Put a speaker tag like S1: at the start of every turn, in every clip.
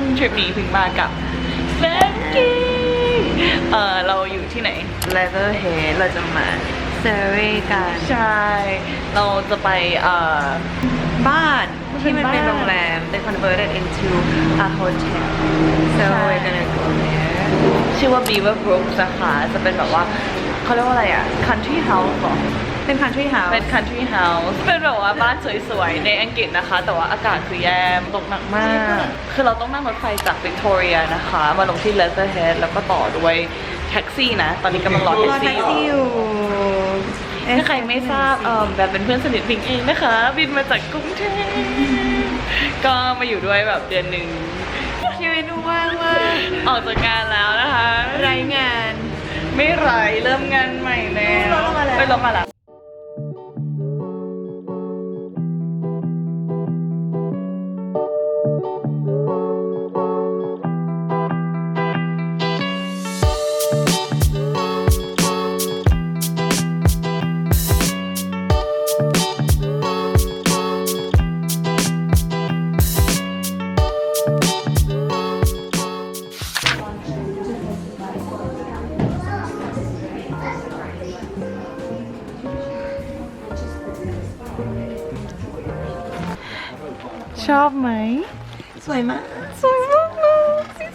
S1: นทริปนี้พิงมากับแบงกี้เออเราอยู่ที่ไหน
S2: Leatherhead เราจะมาเซอร์เวย์กัน
S1: ใช่ เราจะไปเอ่อ
S2: บ้านที่มันเป็น
S1: บ้าน
S2: โรงแรม they converted into a hotel so
S1: ใช่
S2: we're gonna go there
S1: ชื่อว่า Beaver Brooks นะคะจะเป็นแบบว่าเขาเรียกว่าอะไรอะ country house เหรอ
S2: เป็น country house
S1: เป็น country house เป็นแบบว่าบ้านสวยๆ ในอังกฤษนะคะ แต่ว่าอากาศคือแย่ตกหนักมาก คือเราต้องนั่งรถไฟจากวิกตอเรียนะคะ มาลงที่ Leatherhead แล้วก็ต่อด้วยแท็กซี่นะ ตอนนี้กำลังรอ
S2: รอ
S1: แท็
S2: แท็
S1: ก
S2: ก
S1: ซี่
S2: ซี่
S1: อ
S2: อยู่ยู่
S1: ถ้าใครไม่ทราบเอ่อแบบเป็นเพื่อนสนิทพิงเองนะคะ บินมาจากกรุงเทพก็มาอยู่ด้วยแบบเดือนหนึ่ง
S2: ชีวิตว่างมาก
S1: ออกจากงานแล้วนะคะ
S2: รายงาน
S1: ไม่ไรเริ่มงานใหม่แล้ว
S2: รถมาแล้ว
S1: ไปรถมาแล้ว ชอบไหม
S2: สวยมาก
S1: สวยมากเลย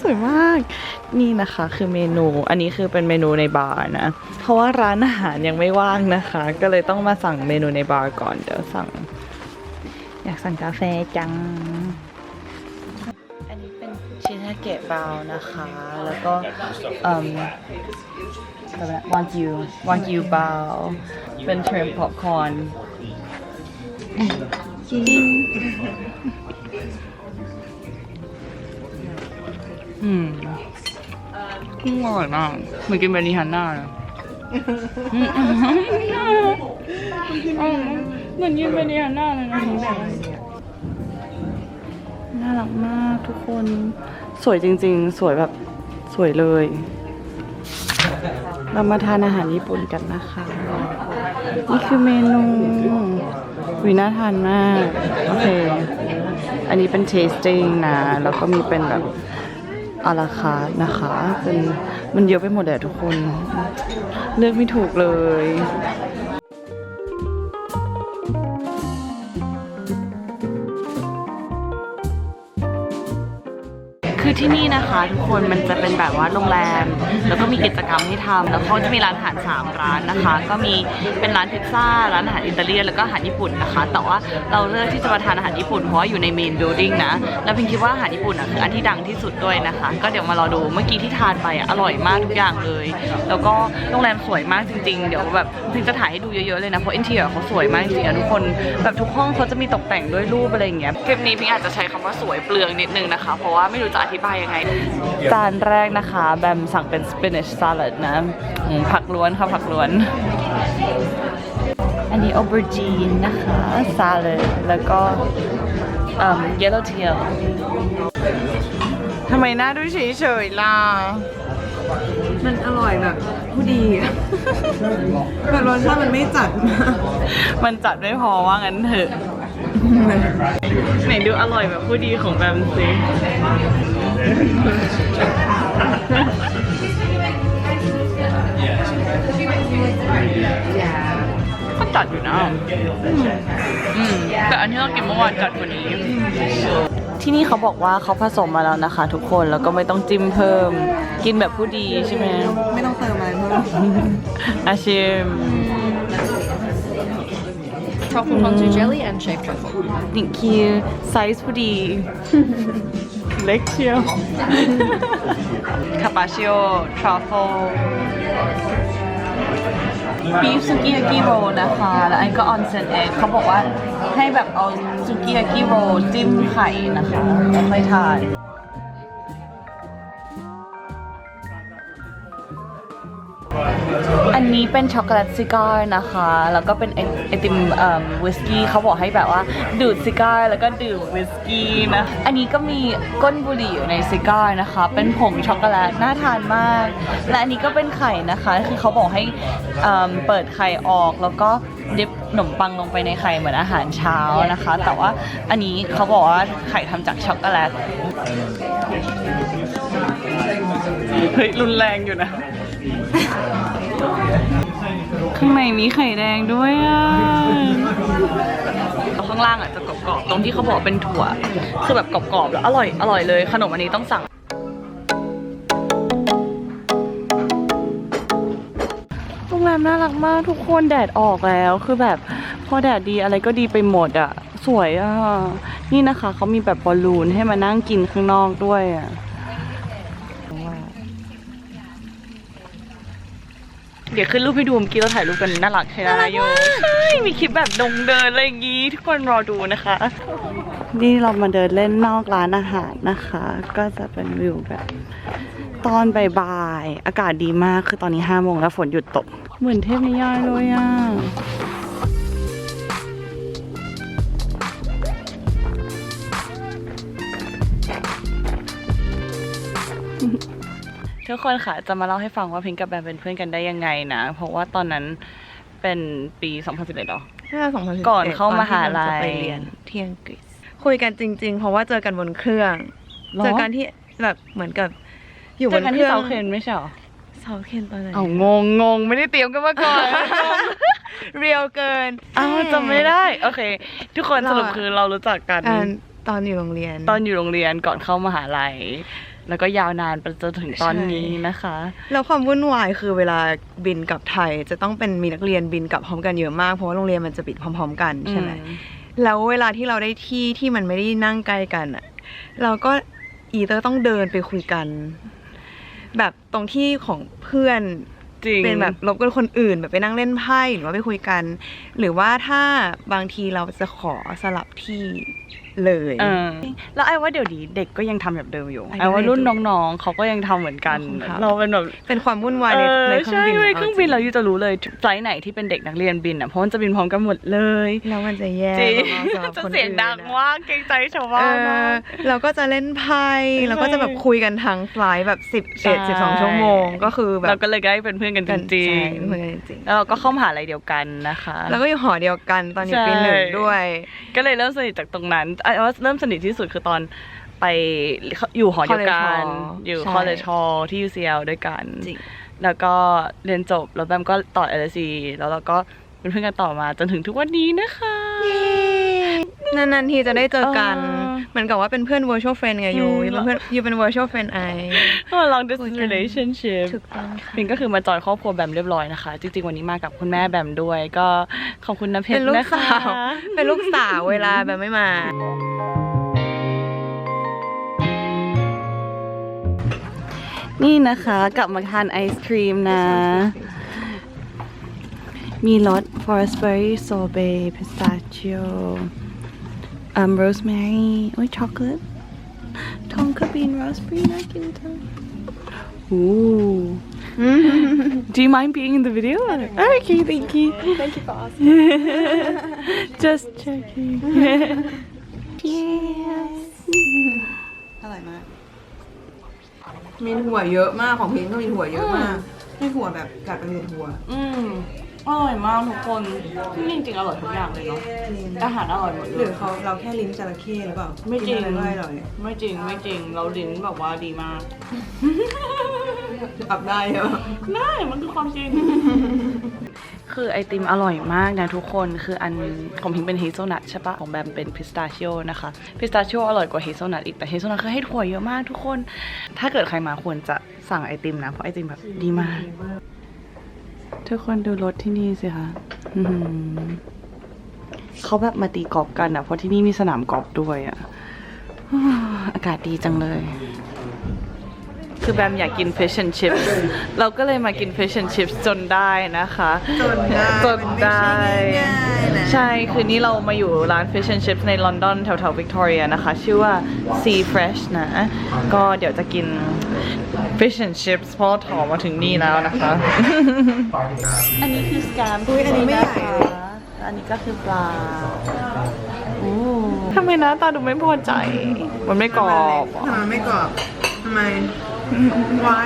S1: สวยมาก นี่นะคะคือเมนู อันนี้คือเป็นเมนูในบาร์นะ เพราะว่าร้านอาหารยังไม่ว่างนะคะ ก็เลยต้องมาสั่งเมนูในบาร์ก่อน เดี๋ยวสั่ง อยากสั่งกาแฟจัง อันนี้เป็นชิทาเกะบราวน์นะคะ แล้วก็เอ่มอะไรนะวากิววากิวบราวน์เป็นเทรมป๊อปคอร์น
S2: จริง
S1: อืมอร่อยมากเหมือนกินเบลิฮันน่าเลยเหมือนกินเบลิฮันน่าเลยนะน่ารักมากทุกคน สวยจริง ๆ สวยแบบสวยเลย เรามาทานอาหารญี่ปุ่นกันนะคะ นี่คือเมนู วิน่าทานมาก โอเค อันนี้เป็นเทสติ้งนะ แล้วก็มีเป็นแบบอาราคาร์นะคะเป็นมันเยอะไปหมดแหละทุกคน เลือกไม่ถูกเลย คือที่นี่นะคะ ทุกคนมันจะเป็นแบบว่าโรงแรม แล้วก็มีกิจกรรมให้ทำแล้วเขาจะมีร้านอาหาร 3 ร้านนะคะ ก็มีเป็นร้านพิซซ่า ร้านอาหารอิตาเลียนแล้วก็อาหารญี่ปุ่นนะคะ แต่ว่าเราเลือกที่จะมาทานอาหารญี่ปุ่นเพราะว่าอยู่ในเมน b ิ i ดิ้งนะ แล้วพิงคิดว่าอาหารญี่ปุ่นอะคืออันที่ดังที่สุดด้วยนะคะ ก็เดี๋ยวมารอดูเมื่อกี้ที่ทานไปอะอร่อยมากทุกอย่างเลย แล้วก็โรงแรมสวยมากจริง ๆ เดี๋ยวแบบพิงจะถ่ายให้ดูเยอะๆเลยนะเพราะอินเทียเขาสวยมากจริงๆทุกคนแบบทุกห้องเขาจะมีตกแต่งด้วยรูปอะไรอย่างเงี้ยคลิปนี้พิงอาจจะใช้คำว่าสวยเปลืองนิดนึงนะคะ เพราะว่าไม่รู้จะอธิบายยังไง จานแรกนะคะ แบมสั่งเป็น spinach salad นะอืมผักล้วนค่ะ ผักล้วน อันนี้ aubergine นะคะ salad แล้วก็เอ่อ yellow tail ทำไมหน้าดูเฉยๆล่ะ
S2: มันอร่อยแบบผู้ดีอะแบบรสชาติมันไม่จัดมาก
S1: มันจัดไม่พอว่างั้นเถอะ ไหนดูอร่อยแบบผู้ดีของแบมสิ ก็จัดอยู่นะ อืม แต่อันที่เรากินเมื่อวานจัดกว่านี้ ที่นี่เขาบอกว่าเขาผสมมาแล้วนะคะ ทุกคนแล้วก็ไม่ต้องจิ้มเพิ่ม กินแบบผู้ดีใช่ไหม
S2: ไม่ต้องเติมอะไรเพิ่ม
S1: อาชิม
S3: truffle fondue jelly and shaved truffle.
S1: thank you ไซส์พอดี เล็กเชียวคาปาชิโอทรัฟเฟิลบีฟซุกี้ยากิโรนะคะ แล้วอันก็ออนเซนเอ็กเขาบอกว่าให้แบบเอาซุกี้ยากิโรจิ้มไข่นะคะแล้วค่อยทาน อันนี้เป็นช็อกโกแลตซิการ์นะคะ แล้วก็เป็นไอติมวิสกี้เขาบอกให้แบบว่าดูดซิการ์แล้วก็ดื่มวิสกี้นะ อันนี้ก็มีก้นบุหรี่อยู่ในซิการ์นะคะ เป็นผงช็อกโกแลตน่าทานมาก และอันนี้ก็เป็นไข่นะคะ คือเขาบอกให้เปิดไข่ออกแล้วก็ดิบขนมปังลงไปในไข่เหมือนอาหารเช้านะคะ แต่ว่าอันนี้เขาบอกว่าไข่ทำจากช็อกโกแลต เฮ้ยรุนแรงอยู่นะ ข้างในมีไข่แดงด้วยอะข้างล่างอะจะกรอบๆ ตรงที่เขาบอกเป็นถั่ว คือแบบกรอบๆ แล้วอร่อย อร่อยเลย ขนมอันนี้ต้องสั่ง โรงแรมน่ารักมากทุกคนแดดออกแล้ว คือแบบพอแดดดีอะไรก็ดีไปหมดอะ สวยอะ นี่นะคะเขามีแบบบอลลูนให้มานั่งกินข้างนอกด้วยอะ เดี๋ยวขึ้นรูปให้ดูเมื่อกี้เราถ่ายรูปกันน่ารักใช่ไหมโยใช่มีคลิปแบบดงเดินอะไรอย่างงี้ทุกคนรอดูนะคะ นี่เรามาเดินเล่นนอกร้านอาหารนะคะ ก็จะเป็นวิวแบบ ตอนบ่ายๆอากาศดีมากคือตอนนี้ห้าโมงแล้วฝนหยุดตก เหมือนเทพนิยายเลยอะ ทุกคนค่ะจะมาเล่าให้ฟังว่าพิงกับแบมเป็นเพื่อนกันได้ยังไงนะ เพราะว่าตอนนั้นเป็นปี 2011หรอ
S2: ถ้า2011
S1: ก่อนเข้ามหาลัย
S2: ตอนที่มันจะไปเรียนที่อังกฤษ คุยกันจริง ๆ เพราะว่าเจอกันบนเครื่อง
S1: หรอ
S2: เจอกันที่แบบเหมือนกับ อยู่บ
S1: เจอนกัน
S2: เค
S1: ที่
S2: รื่อง
S1: เซาเคนไม่ใช่หรอ
S2: เซาเคนตอนไหน
S1: เอางงงงไม่ได้เตรียมกันมาก่อน
S2: เรียวเกิน
S1: อ้าวจำไม่ได้ โอเค ทุกคน
S2: เรา
S1: สรุปคือเรารู้จักกัน
S2: อ่าตอนอยู่โรงเรียน
S1: ตอนอยู่โรงเรียนก่อนเข้ามหาลัย แล้วก็ยาวนานไปจนถึงตอนนี้นะคะ
S2: แล้วความวุ่นวายคือเวลาบินกลับไทย จะต้องเป็นมีนักเรียนบินกลับพร้อมกันเยอะมากเพราะว่าโรงเรียนมันจะปิดพร้อม ๆ กันใช่ไหม
S1: อืม
S2: แล้วเวลาที่เราได้ที่ที่มันไม่ได้นั่งใกล้กันอะเราก็อีเตอร์ต้องเดินไปคุยกัน แบบตรงที่ของเพื่อน
S1: จริง
S2: เป็นแบบรบกวนคนอื่นแบบไปนั่งเล่นไพ่หรือว่าไปคุยกัน หรือว่าถ้าบางทีเราจะขอสลับที่ เลย
S1: เออแล้วไอ้ว่าเดี๋ยวนี้เด็กก็ยังทำแบบเดิมอยู่
S2: ไอ้
S1: ไอ้ว่า
S2: ก็
S1: รุ่น
S2: เด็ก
S1: น้องๆเขาก็ยังทำเหมือนกัน
S2: ขอบคุณครับ
S1: เราเป็นแบบ
S2: เป็นความวุ่นวายใน
S1: เออ
S2: ในเครื่อง
S1: ใช่
S2: บิน
S1: ในเครื่องบินาเรา
S2: จ
S1: อยู่จะรู้เลยไฟล์ไหนที่เป็นเด็กนักเรียนบินอะเพราะมันจะบินพร้อมกันหมดเลย
S2: แล้วมันจะแย่
S1: จริง
S2: มากๆสำหรับ
S1: จะ
S2: คน
S1: เสียง
S2: อื่น
S1: ดัง
S2: อะ
S1: มากเกรงใจชาว
S2: เอ
S1: บ้านมา
S2: อกเราก็จะเล่นไพ่เราก็จะแบบคุยกันทั้งไฟลท์แบบสิบ
S1: ใช่
S2: เอ็ดสิบสองชั่วโมงก็คือแบบ
S1: เราก็เลยได้เป็นเพื่อนกันจ
S2: กัน
S1: ริง
S2: ใช่เป็นเพื่อนกันจริง
S1: ๆแล้วเราก็เข้ามหาลัยเดียวกันนะคะ
S2: ๆแล้วก็อยู่หอเดียวกันตอนอยู่
S1: ใช่
S2: ปีหนึ่งด้วย
S1: ก็เลยเริ่มสนิทจากตรงนั้นไอ้ว่าเริ่มสนิทที่สุดคือตอนไปอยู่หอเดียวกัน
S2: College Hall
S1: อยู่
S2: ใช่
S1: คอเลจฮอลที่ UCL ด้วยกัน
S2: จริง
S1: แล้วก็เรียนจบแล้วแบมก็ต่อ LSE แล้วเราก็เป็นเพื่อนกันต่อมาจนถึงทุกวันนี้นะคะ
S2: นานๆทีจะได้เจอกัน
S1: เออ
S2: เหมือนกับว่าเป็นเพื่อน virtual friend ไงยู
S1: อืม
S2: ยูเป็นเพื่อนยูเป็น virtual friend ไอ
S1: long distance relationship
S2: ถูกต้องค่ะ
S1: พิงก็คือมาจอยครอบครัวแบมเรียบร้อยนะคะ จริงๆ วันนี้มากับคุณแม่แบมด้วย ก็ขอบคุณน้ำเพช
S2: เป็น
S1: ร
S2: ลูก
S1: นะคะ
S2: สาวเป็นลูกสาวเวลาแบบไม่มา
S1: นี่นะคะกลับมาทานไอศครีมนะ มีรส forest berry sorbet pistachio um rosemary โอ้ยช็อกโกแลตทองกระบีน raspberry น่ากินจัง Ooh. Do you mind being in the video? Okay, thank you.
S3: Thank you for asking.
S1: Just checking. yes.
S2: อร่อยมาก มีถั่วเยอะมากของพิงก็มีถั่วเยอะมากให้ถั่วแบบกัดเป็นถั่ว
S1: อืม อร่อยมากทุกคนที่นี่จริงๆอร่อยทุกอย่างเลยเนาะอาหารอร่อยหมด
S2: ห
S1: เล
S2: รือย เขาเราแค่ลิ้นจระเข้หรือเปล่า
S1: ไม่จริง
S2: กินอะไรก็อร่อย
S1: ไม่จริงไม่จริงเราลิ้นแบบว่าดีมาก
S2: ปรับได้ใช่ไหม
S1: ได้มันคือความจริง คือไอติมอร่อยมากนะทุกคน คืออันของพิงเป็นเฮเซลนัทใช่ปะของแบมเป็นพิสตาชิโอนะคะ พิสตาชิโออร่อยกว่าเฮเซลนัทอีก แต่เฮเซลนัทคือให้ถั่วเยอะมากทุกคน ถ้าเกิดใครมาควรจะสั่งไอติมนะ เพราะไอติมแบบดีมาก ทุกคนดูรถที่นี่สิคะอื้อหือเขาแบบมาตีกอล์ฟกันอะเพราะที่นี่มีสนามกอล์ฟด้วยอะอากาศดีจังเลย คือแบมอยากกิน fish and chips เราก็เลยมากิน fish and chips จนได้นะคะ
S2: จนได้
S1: จนได้
S2: มันไม่ใช่ง่ายๆนะ
S1: ใช่ คืนนี้เรามาอยู่ร้าน fish and chips ในลอนดอนแถวแถววิกตอเรียนะคะ ชื่อว่า sea fresh นะ ก็เดี๋ยวจะกิน fish and chips เพราะถอมาถึงนี่แล้วนะคะ อันนี้คือสแกม
S2: อุ๊ยอันนี้ไม่ใหญ่เลย
S1: อันนี้ก็คือปลาโอ้ทำไมหน้าตาดูไม่พอใจ มันไม่กรอบ
S2: ทำไมไม่กรอบทำไมไว้